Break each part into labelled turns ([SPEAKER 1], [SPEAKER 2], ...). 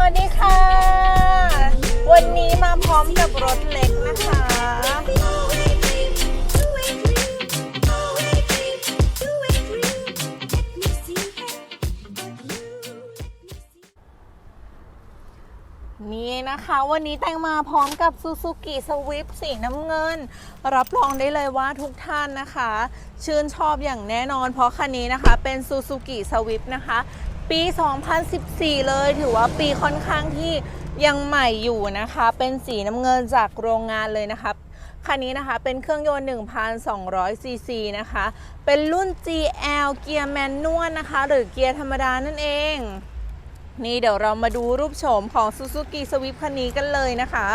[SPEAKER 1] วัสดีค่ะ วันนี้มาพร้อมกับรถเล็กนะคะ นี่นะคะวันนี้แตงมาพร้อมกับซูซูกิสวิปสีน้ำเงิน รับรองได้เลยว่าทุกท่านนะคะ ชื่นชอบอย่างแน่นอนเพราะคันนี้นะคะเป็นซูซูกิสวิปนะคะ ปี 2014 เลย ถือว่าปีค่อนข้างที่ยังใหม่อยู่นะคะ เป็นสีน้ำเงินจากโรงงานเลยนะคะคันนี้นะคะเป็นเครื่องยนต์ 1,200 ซีซีนะคะ เป็นรุ่น GL เกียร์แมนนวลนะคะ หรือเกียร์ธรรมดานั่นเอง นี่เดี๋ยวเรามาดูรูปโฉมของ Suzuki Swift คันนี้กันเลยนะคะ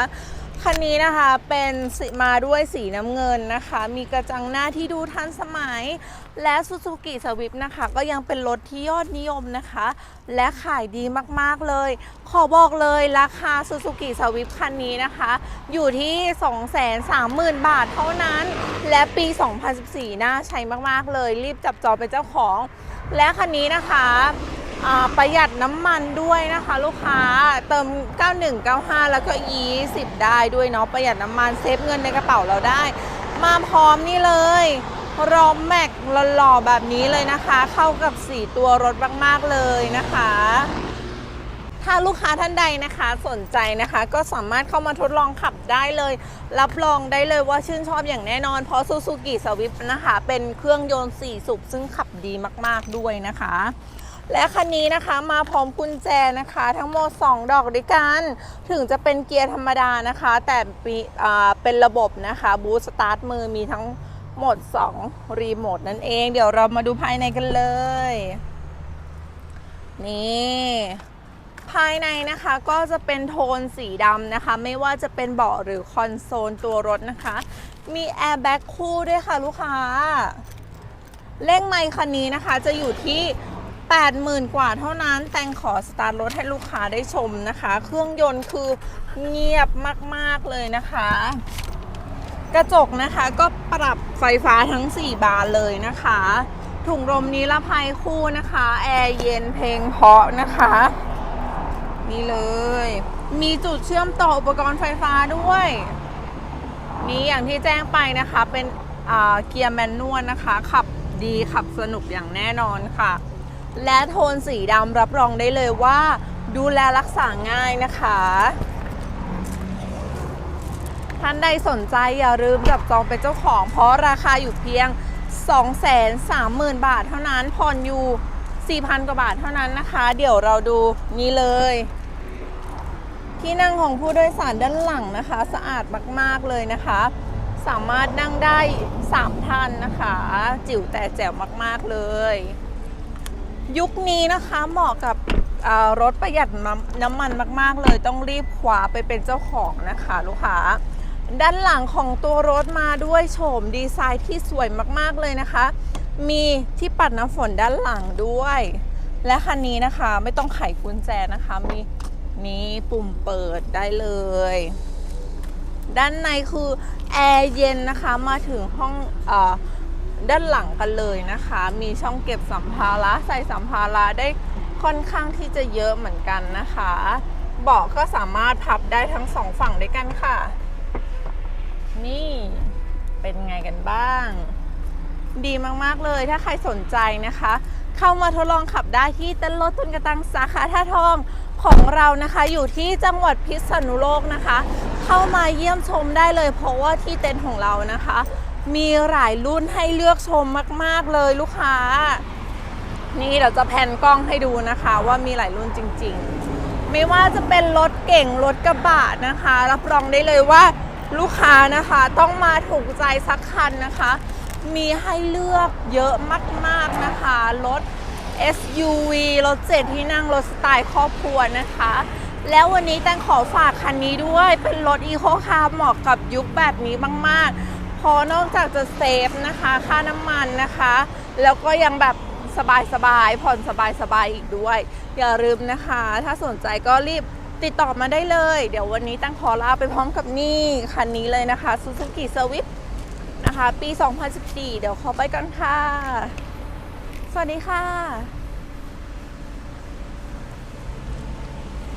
[SPEAKER 1] คันนี้นะคะเป็นสมาด้วยสีน้ำเงินนะคะ มีกระจังหน้าที่ดูทันสมัย และ Suzuki Swift นะคะ ก็ยังเป็นรถที่ยอดนิยมนะคะ และขายดีมากๆเลย ขอบอกเลยราคา Suzuki Swift คันนี้นะคะ อยู่ที่ 230,000 บาทเท่านั้น และปี 2014 น่าใช้มากๆเลย รีบจับจองเป็นเจ้าของ และคันนี้นะคะ ประหยัดน้ำมันด้วยนะคะ ลูกค้าเติม 9195 แล้วก็ E10 ได้ด้วยเนาะประหยัดน้ำมันเซฟเงินในกระเป๋าเราได้ มาพร้อมนี่เลยรอมแม็กหล่อๆแบบนี้เลยนะคะ เข้ากับสีตัวรถมากๆเลยนะคะ ถ้าลูกค้าท่านใดนะคะสนใจนะคะ ก็สามารถเข้ามาทดลองขับได้เลย รับรองได้เลยว่าชื่นชอบอย่างแน่นอน เพราะ Suzuki Swift นะคะ เป็นเครื่องยนต์4สูบซึ่งขับดีมากๆด้วยนะคะ และคันนี้นะคะมาพร้อมกุญแจนะคะ ทั้งหมด 2 ดอกด้วยกัน ถึงจะเป็นเกียร์ธรรมดานะคะ แต่ปีเป็นระบบนะคะบูสตาร์ทมือมีทั้งหมด 2 รีโมทนั่นเอง เดี๋ยวเรามาดูภายในกันเลย นี่ภายในนะคะก็จะเป็นโทนสีดำนะคะ ไม่ว่าจะเป็นเบาะหรือคอนโซลตัวรถนะคะ มีแอร์แบ็กคู่ด้วยค่ะลูกค้าเร่งไมค์คันนี้นะคะจะอยู่ที่ 80,000 กว่าเท่านั้น แตงขอสตาร์ทรถให้ลูกค้าได้ชมนะคะ เครื่องยนต์คือเงียบมาก ๆ เลยนะคะ กระจกนะคะก็ปรับไฟฟ้าทั้ง 4 บานเลยนะคะ ถุงลมนิรภัยคู่นะคะ แอร์เย็นเพลงเพาะนะคะ นี่เลย มีจุดเชื่อมต่ออุปกรณ์ไฟฟ้าด้วยนี่อย่างที่แจ้งไปนะคะเป็นเกียร์แมนนวลนะคะ ขับดีขับสนุกอย่างแน่นอนค่ะ และโทนสีดำรับรองได้เลยว่า ดูแลรักษาง่ายนะคะ ท่านใดสนใจอย่าลืมจับจองเป็นเจ้าของ เพราะราคาอยู่เพียง 230,000 บาทเท่านั้นผ่อนอยู่ 4,000 กว่าบาทเท่านั้นนะคะ เดี๋ยวเราดูนี่เลย ที่นั่งของผู้โดยสารด้านหลังนะคะ สะอาดมากๆเลยนะคะ สามารถนั่งได้ 3 ท่านนะคะ จิ๋วแต่แจ๋วมากๆเลย ยุคนี้นะคะเหมาะกับรถประหยัดน้ำน้ำมันมาก ๆ เลยต้องรีบคว้าไปเป็นเจ้าของนะคะ ลูกค้า ด้านหลังของตัวรถมาด้วยโฉมดีไซน์ที่สวยมาก ๆ เลยนะคะ มีที่ปัดน้ำฝนด้านหลังด้วย และคันนี้นะคะไม่ต้องไขกุญแจนะคะ มีนี่ปุ่มเปิดได้เลย ด้านในคือแอร์เย็นนะคะมาถึงห้องอ ด้านหลังกันเลยนะคะ มีช่องเก็บสัมภาระใส่สัมภาระได้ค่อนข้างที่จะเยอะเหมือนกันนะคะ เบาะก็สามารถพับได้ทั้งสองฝั่งด้วยกันค่ะ นี่เป็นไงกันบ้าง ดีมากๆเลยถ้าใครสนใจนะคะ เข้ามาทดลองขับได้ที่เต้นรถตุนกระตังสาขาท่าทองของเรานะคะอยู่ที่จังหวัดพิษณุโลกนะคะ เข้ามาเยี่ยมชมได้เลยเพราะว่าที่เต็นท์ของเรานะคะ มีหลายรุ่นให้เลือกชมมาก ๆ เลยลูกค้า นี่เดี๋ยวจะแพนกล้องให้ดูนะคะ ว่ามีหลายรุ่นจริง ๆ ไม่ว่าจะเป็นรถเก่งรถกระบะนะคะ รับรองได้เลยว่าลูกค้านะคะต้องมาถูกใจสักคันนะคะ มีให้เลือกเยอะมาก ๆ นะคะ รถ SUV รถเจ็ดที่นั่งรถสไตล์ครอบครัวนะคะ แล้ววันนี้แตงขอฝากคันนี้ด้วยเป็นรถอีโคคาร์เหมาะกับยุคแบบนี้มาก ๆ พอนอกจากจะเซฟนะคะ ค่าน้ำมันนะคะ แล้วก็ยังแบบสบายๆผ่อนสบายๆอีกด้วย อย่าลืมนะคะ ถ้าสนใจก็รีบติดต่อมาได้เลย เดี๋ยววันนี้ตั้งขอลาไปพร้อมกับนี่คันนี้เลยนะคะ Suzuki Swift นะคะ ปี 2014 เดี๋ยวขอไปก่อนค่ะ สวัสดีค่ะ